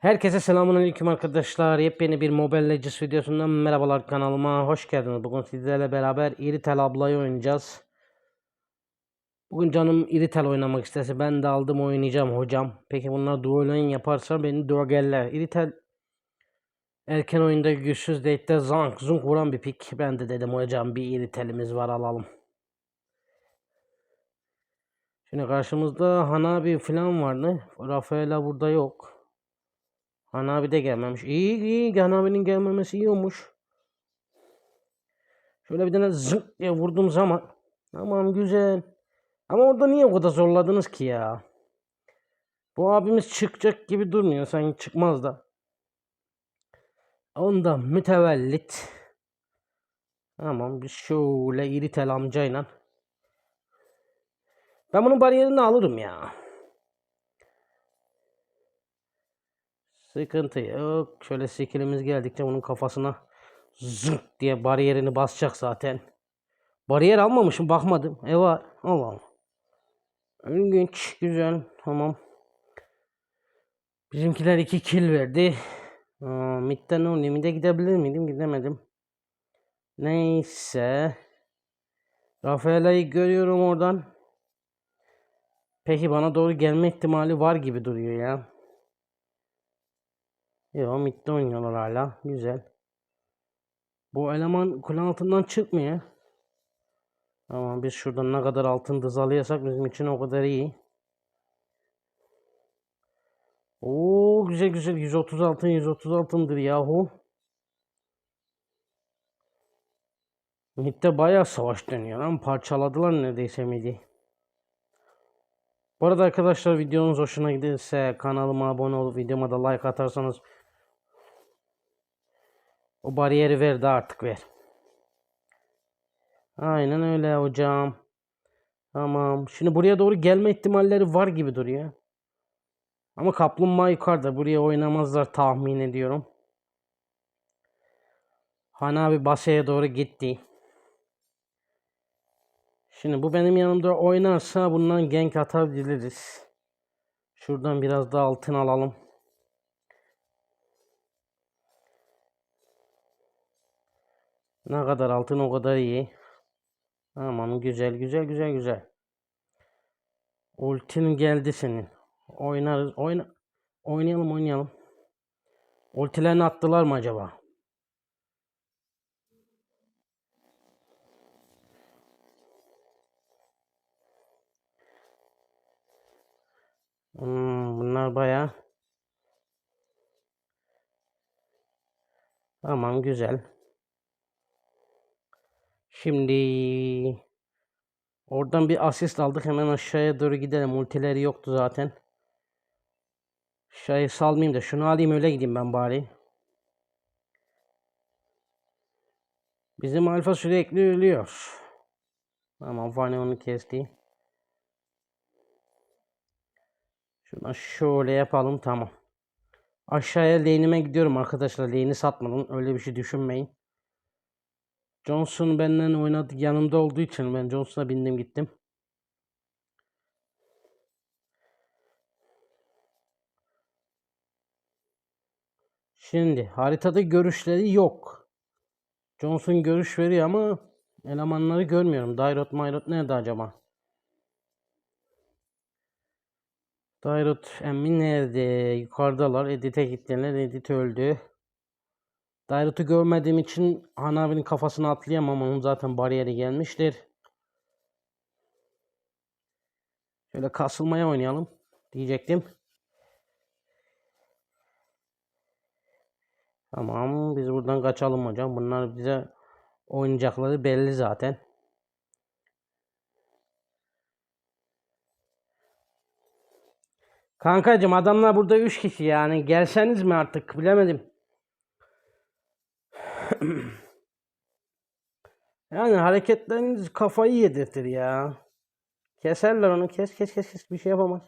Herkese selamünaleyküm arkadaşlar. Yepyeni bir Mobile Legends videosundan merhabalar kanalıma. Hoş geldiniz. Bugün sizlerle beraber Iritel ablayı oynayacağız. Bugün canım Iritel oynamak istese ben de aldım oynayacağım hocam. Peki bunlar duo lane yaparsa beni duogeller. Iritel erken oyunda güçsüz date'de zank zunk vuran bir pik. Ben de dedim hocam bir Iritel'imiz var alalım. Şimdi karşımızda Hanabi falan vardı. Rafaela burada yok. Hanabi de gelmemiş. İyi iyi. Hanabi'nin gelmemesi iyi olmuş. Şöyle bir tane zık diye vurduğum zaman. Tamam güzel. Ama orada niye o kadar zorladınız ki ya? Bu abimiz çıkacak gibi durmuyor. Sanki çıkmaz da. Ondan mütevellit. Tamam biz şöyle iritel amcayla. Ben bunun bariyerini alırım ya. Sıkıntı yok. Şöyle skillimiz geldikçe bunun kafasına zırt diye bariyerini basacak zaten. Bariyer almamışım bakmadım. E var. Allah Allah. İlginç. Güzel. Tamam. Bizimkiler iki kill verdi. Aa, midden o mid'e gidebilir miydim? Gidemedim. Neyse. Rafaela'yı görüyorum oradan. Peki bana doğru gelme ihtimali var gibi duruyor ya. Yo midde oynuyorlar hala. Güzel. Bu eleman kule altından çıkmıyor. Ama biz şuradan ne kadar altın dızalıyorsak bizim için o kadar iyi. Oo güzel güzel 130 altın 130 altındır yahu. Midde bayağı savaş dönüyor lan parçaladılar neredeyse midi. Bu arada arkadaşlar videonuz hoşuna giderse kanalıma abone olup videoma da like atarsanız o bariyeri ver de artık ver. Aynen öyle hocam. Tamam. Şimdi buraya doğru gelme ihtimalleri var gibi duruyor. Ama kaplumbağa yukarıda. Buraya oynamazlar tahmin ediyorum. Hanabi basaya doğru gitti. Şimdi bu benim yanımda oynarsa bundan gank atabiliriz. Şuradan biraz da altın alalım. Ne kadar altın o kadar iyi. Tamam güzel güzel güzel güzel. Ultin geldi senin. Oynarız. Oyna oynayalım oynayalım. Ultilerini attılar mı acaba? Hmm, bunlar bayağı Tamam güzel. Şimdi oradan bir asist aldık. Hemen aşağıya doğru gidelim. Multileri yoktu zaten. Aşağıya salmayayım da şunu alayım öyle gideyim ben bari. Bizim alfa sürekli ölüyor. Tamam Vani onu kesti. Şuradan şöyle yapalım tamam. Aşağıya lane'ime gidiyorum arkadaşlar. Lane'i satmadım. Öyle bir şey düşünmeyin. Johnson benden oynadı yanımda olduğu için ben Johnson'a bindim gittim. Şimdi haritada görüşleri yok. Johnson görüş veriyor ama elemanları görmüyorum. Dairot Mayrot nerede acaba? Dairot emmi nerede? Yukarıdalar. Edit'e gittiler. Edit öldü. Dairot'u görmediğim için Hanabi'nin kafasına atlayamam. Onun zaten bariyeri gelmiştir. Şöyle kasılmaya oynayalım diyecektim. Tamam biz buradan kaçalım hocam. Bunlar bize oynayacakları belli zaten. Kankacım adamlar burada 3 kişi yani. Gelseniz mi artık bilemedim. yani hareketleriniz kafayı yedirtir ya. Keserler onu. Kes kes kes kes. Bir şey yapamaz.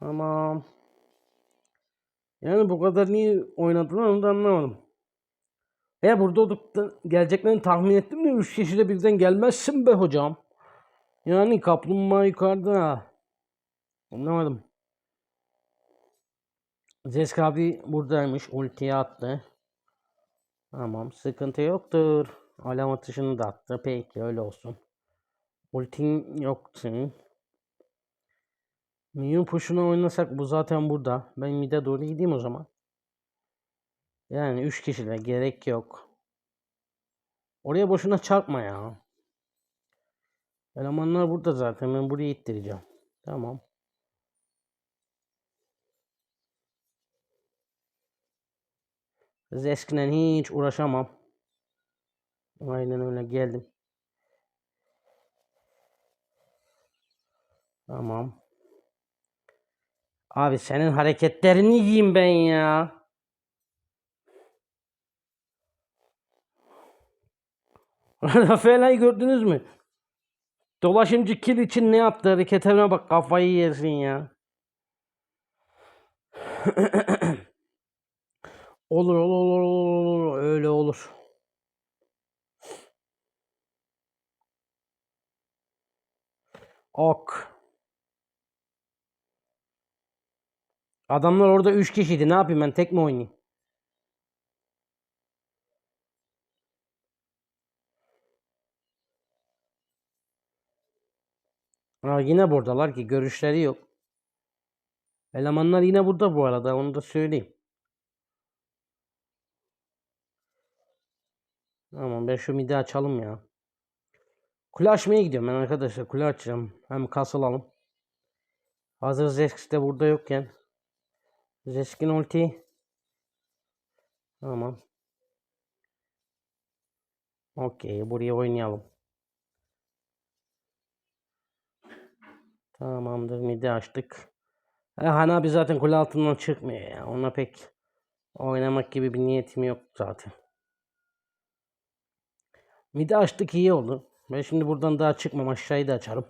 Tamam. Yani bu kadar niye oynadılar onu da anlamadım. E burada oldukta geleceklerini tahmin ettim de 3 kişiyle birden gelmezsin be hocam. Yani kaplumbağa yukarıda. Anlamadım. Zesk abi buradaymış. Ultiyi attı. Tamam. Sıkıntı yoktur. Alarm atışını da attı. Peki öyle olsun. Ultin yoktu. Minyon push'una oynasak bu zaten burada. Ben mid'e doğru gideyim o zaman. Yani 3 kişiyle gerek yok. Oraya boşuna çarpma ya. Elemanlar burada zaten. Ben buraya ittireceğim. Tamam. Zesk'le hiç uğraşamam. Aynen öyle geldim. Tamam. Abi senin hareketlerini yiyeyim ben ya. Rafaela'yı gördünüz mü? Dolaşımcı kil için ne yaptı hareketine bak kafayı yersin ya. olur olur olur olur öyle olur. Ok. Adamlar orada 3 kişiydi. Ne yapayım ben tek mi oynayayım? Aa, yine buradalar ki görüşleri yok. Elemanlar yine burada bu arada onu da söyleyeyim. Tamam ben şu midi açalım ya. Kule açmaya gidiyorum ben arkadaşlar. Kule açacağım. Hem kasılalım. Hazır Zesk de burada yokken. Zesk'in ulti. Tamam. Okey buraya oynayalım. Tamamdır midi açtık. E, Han abi zaten kule altından çıkmıyor ya. Ona pek oynamak gibi bir niyetim yok zaten. Midi açtık iyi oldu. Ben şimdi buradan daha çıkmam aşağıyı da açarım.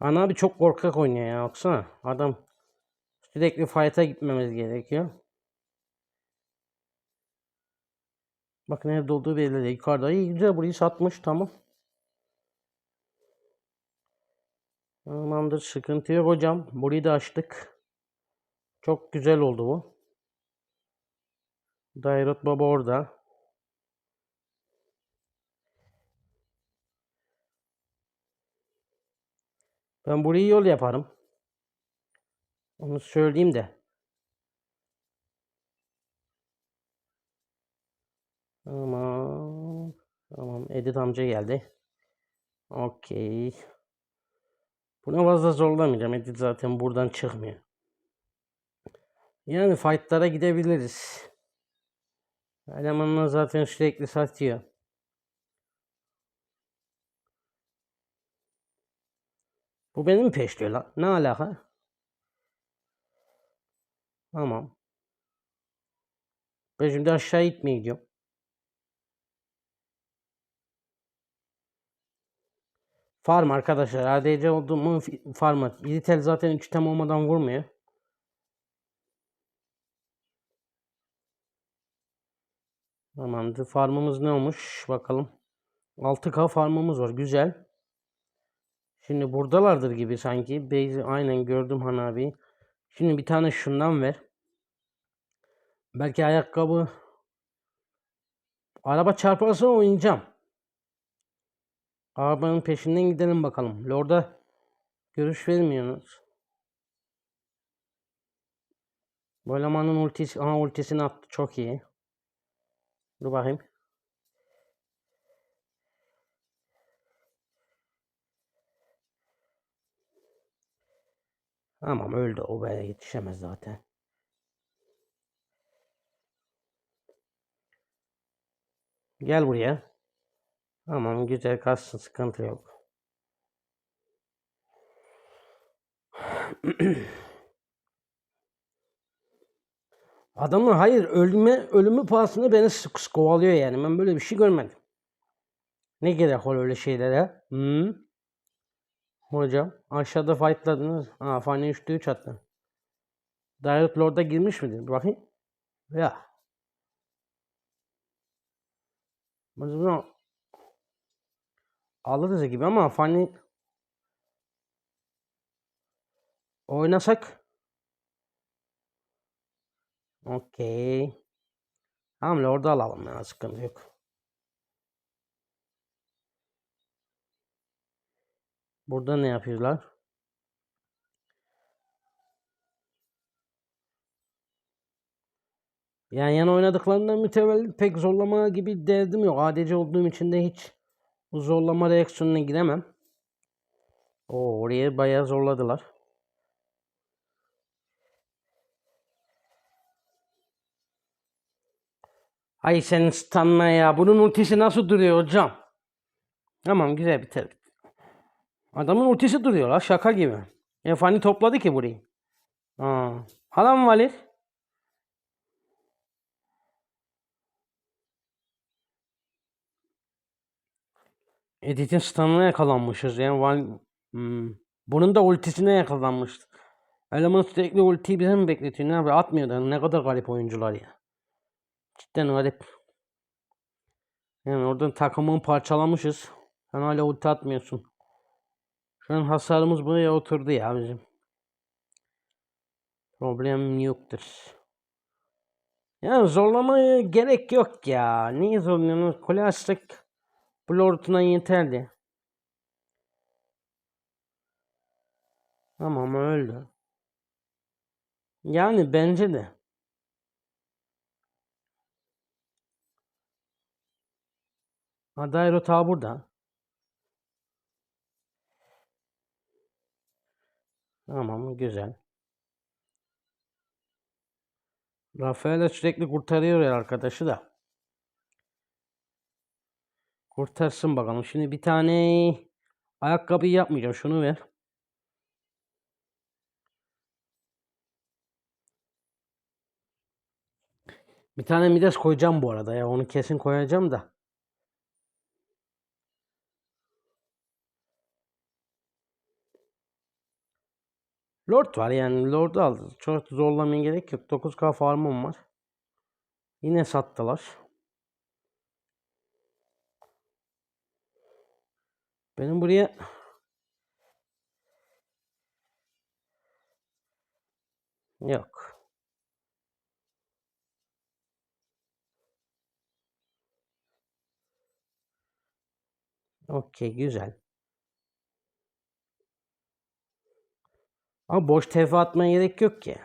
Han abi çok korkak oynuyor ya. Baksana adam sürekli fight'a gitmemiz gerekiyor. Bak nerede olduğu belli değil. Yukarıda. İyi güzel burayı satmış. Tamam. Tamamdır. Sıkıntı yok hocam. Burayı da açtık. Çok güzel oldu bu. Dairot Baba orada. Ben burayı yol yaparım. Onu söyleyeyim de. Tamam. Tamam. Edit amca geldi. Okey. Buna fazla zorlamayacağım. Edit zaten buradan çıkmıyor. Yani fightlara gidebiliriz. Elemanlar zaten sürekli satıyor. Bu benim peşliyor lan. Ne alaka? Tamam. Ben şimdi aşağı gitmeye gidiyorum. Farm arkadaşlar. ADC olduğumu farm at. Zaten 3 tem olmadan vurmuyor. Tamamdır. Farmımız ne olmuş? Bakalım. 6K farmımız var. Güzel. Şimdi buradalardır gibi sanki. Base aynen gördüm Han abi. Şimdi bir tane şundan ver. Belki ayakkabı. Araba çarparsa oynayacağım. Arabanın peşinden gidelim bakalım. Lord'a görüş vermiyorsunuz. Bu elemanın ultisi, aha ultisini attı. Çok iyi. Dur bakayım. Tamam öldü. O böyle yetişemez zaten. Gel buraya. Tamam güzel kaçsın sıkıntı yok. Adamlar hayır ölüme ölümü pahasına beni sık sık kovalıyor yani. Ben böyle bir şey görmedim. Ne gerek var öyle şeylere? Hı? Hocam aşağıda fightladınız. Ha Fani 3'te 3 attı. Direct Lord'a girmiş midir? Bakayım. Ya. Bunu alırız gibi ama Fani Oynasak. Okey. Tamam orada alalım ya sıkıntı yok. Burada ne yapıyorlar? Yan yana oynadıklarından mütevellit pek zorlama gibi derdim yok. ADC olduğum için de hiç zorlama reaksiyonuna giremem. Oo, oraya bayağı zorladılar. Ay senin stunla ya. Bunun ultisi nasıl duruyor hocam? Tamam güzel biter. Adamın ultisi duruyor la şaka gibi. Efani topladı ki burayı. Aa. Hala mı Valir? Edith'in stun'ına yakalanmışız yani. Val hmm. Bunun da ultisine yakalanmıştı. Eleman sürekli ultiyi bize mi bekletiyor? Ne yapıyor? Atmıyor da. Ne kadar garip oyuncular ya. Cidden garip. Yani oradan takımını parçalamışız. Sen hala ulti atmıyorsun. Şu an hasarımız buraya oturdu ya bizim. Problem yoktur. Ya zorlamaya gerek yok ya. Niye zorluyorsunuz? Kule açtık. Blortuna yeterli. Tamam öldü. Yani bence de. Adairo ta burada. Tamam güzel. Rafael sürekli kurtarıyor ya arkadaşı da. Kurtarsın bakalım. Şimdi bir tane ayakkabı yapmayacağım. Şunu ver. Bir tane Midas koyacağım bu arada ya. Onu kesin koyacağım da. Lord var yani. Lord'u aldı. Çok zorlamaya gerek yok. 9k farmım var. Yine sattılar. Benim buraya yok. Okey güzel. Ama boş tefe atmaya gerek yok ki.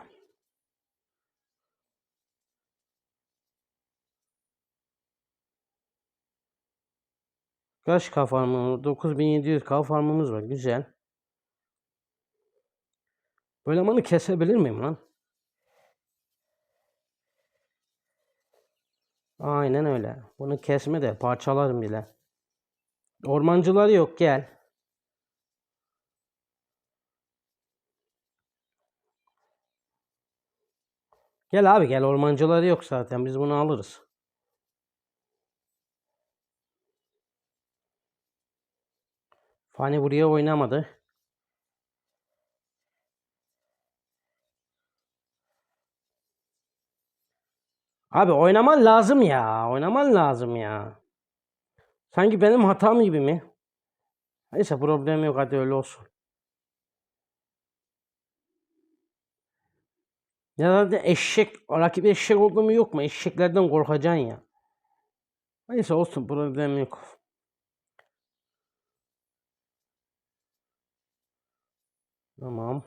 Kaç K farmımız? 9700 K farmımız var. Güzel. Böyle manı kesebilir miyim lan? Aynen öyle. Bunu kesme de parçalarım bile. Ormancılar yok gel. Gel abi gel ormancıları yok zaten biz bunu alırız. Fani buraya oynamadı. Abi oynaman lazım ya. Oynaman lazım ya. Sanki benim hatam gibi mi? Neyse problem yok hadi öyle olsun. Da eşek, rakip eşek oldu mu yok mu? Eşeklerden korkacaksın ya. Neyse olsun problem yok. Tamam.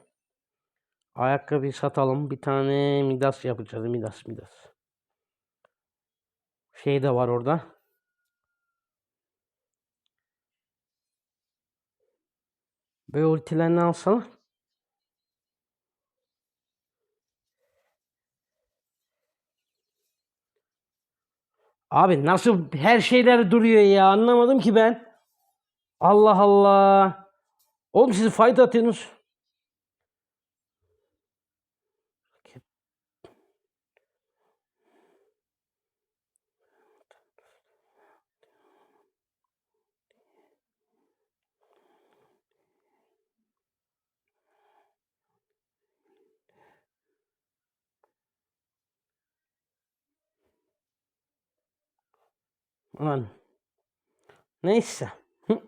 Ayakkabı satalım. Bir tane Midas yapacağız. Midas, Midas. Şey de var orada. Böyle ultilerini alsana. Abi nasıl her şeyler duruyor ya anlamadım ki ben. Allah Allah. Oğlum siz fight atıyorsunuz. Ulan. Neyse. Hı.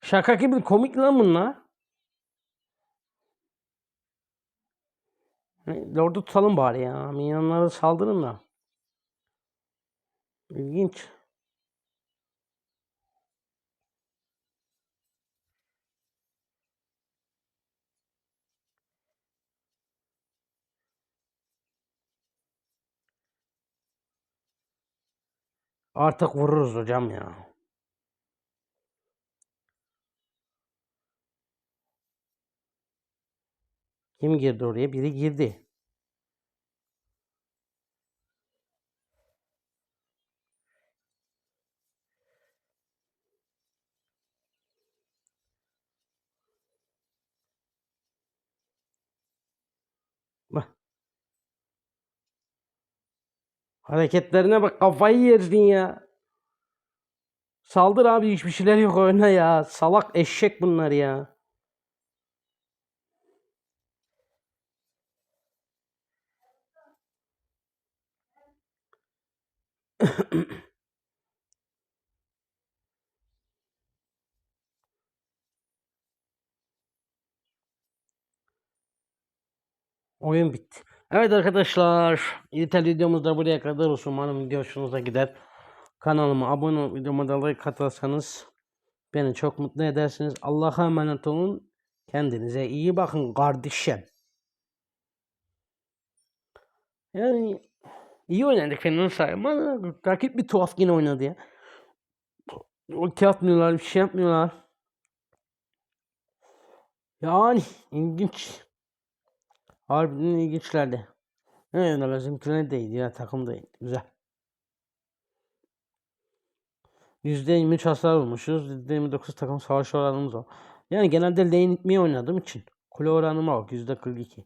Şaka gibi komik lan bunlar. Lord'u tutalım bari ya. Minyonlara saldırın da. İlginç. Artık vururuz hocam ya. Kim girdi oraya? Biri girdi. Bak. Hareketlerine bak kafayı yersin ya. Saldır abi hiçbir şeyler yok oyuna ya. Salak eşek bunlar ya. Oyun bitti. Evet arkadaşlar. İritel videomuz da buraya kadar olsun. Umarım video gider. Kanalıma abone olup videoma da like atarsanız beni çok mutlu edersiniz. Allah'a emanet olun. Kendinize iyi bakın kardeşim. Yani iyi oynadık sahibi ama rakip bir tuhaf yine oynadı ya. Ulti atmıyorlar, bir şey yapmıyorlar. Yani ilginç. Harbiden ilginçlerdi. Evet, bizimkiler de iyiydi ya takım iyiydi. Güzel. %23 hasar vurmuşuz. %29 takım savaş oranımız var. Yani genelde lane itmeyi oynadığım için. Kule oranıma bak %42.